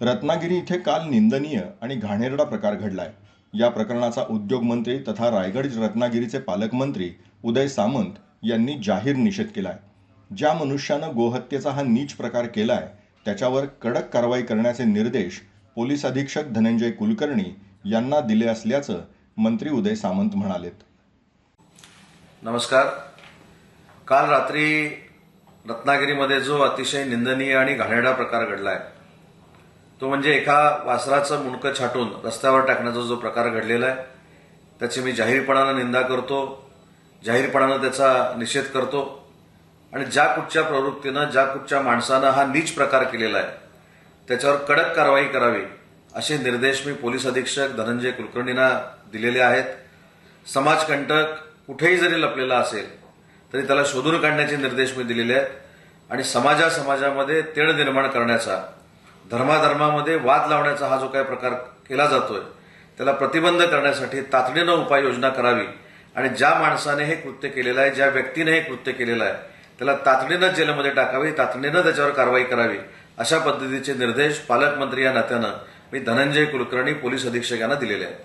रत्नागिरी इथे काल निंदनीय आणि घाणेरडा प्रकार घडलाय. या प्रकरणाचा उद्योगमंत्री तथा रायगड रत्नागिरीचे पालकमंत्री उदय सामंत यांनी जाहीर निषेध केलाय. ज्या मनुष्यानं गोहत्येचा हा नीच प्रकार केलाय त्याच्यावर कडक कारवाई करण्याचे निर्देश पोलीस अधीक्षक धनंजय कुलकर्णी यांना दिले असल्याचं मंत्री उदय सामंत म्हणालेत. नमस्कार. काल रात्री रत्नागिरीमध्ये जो अतिशय निंदनीय आणि घाणेरडा प्रकार घडलाय तो म्हणजे एका वासराचं मुंडकं छाटून रस्त्यावर टाकण्याचा जो प्रकार घडलेला आहे त्याची मी जाहीरपणानं निंदा करतो जाहीरपणानं त्याचा निषेध करतो. आणि ज्या कुठच्या प्रवृत्तीनं ज्या कुठच्या माणसानं हा नीच प्रकार केलेला आहे त्याच्यावर कडक कारवाई करावी असे निर्देश मी पोलीस अधीक्षक धनंजय कुलकर्णींना दिलेले आहेत. समाजकंटक कुठेही जरी लपलेला असेल तरी त्याला शोधून काढण्याचे निर्देश मी दिलेले आहेत. आणि समाजा समाजामध्ये तेढ निर्माण करण्याचा धर्माधर्मामध्ये वाद लावण्याचा हा जो काही प्रकार केला जातोय त्याला प्रतिबंध करण्यासाठी तातडीनं उपाययोजना करावी आणि ज्या माणसाने हे कृत्य केलेलं आहे ज्या व्यक्तीने हे कृत्य केलेलं आहे त्याला तातडीनं जेलमध्ये टाकावी तातडीनं त्याच्यावर कारवाई करावी अशा पद्धतीचे निर्देश पालकमंत्री या नात्यानं मी धनंजय कुलकर्णी पोलीस अधीक्षक यांना दिलेले आहेत.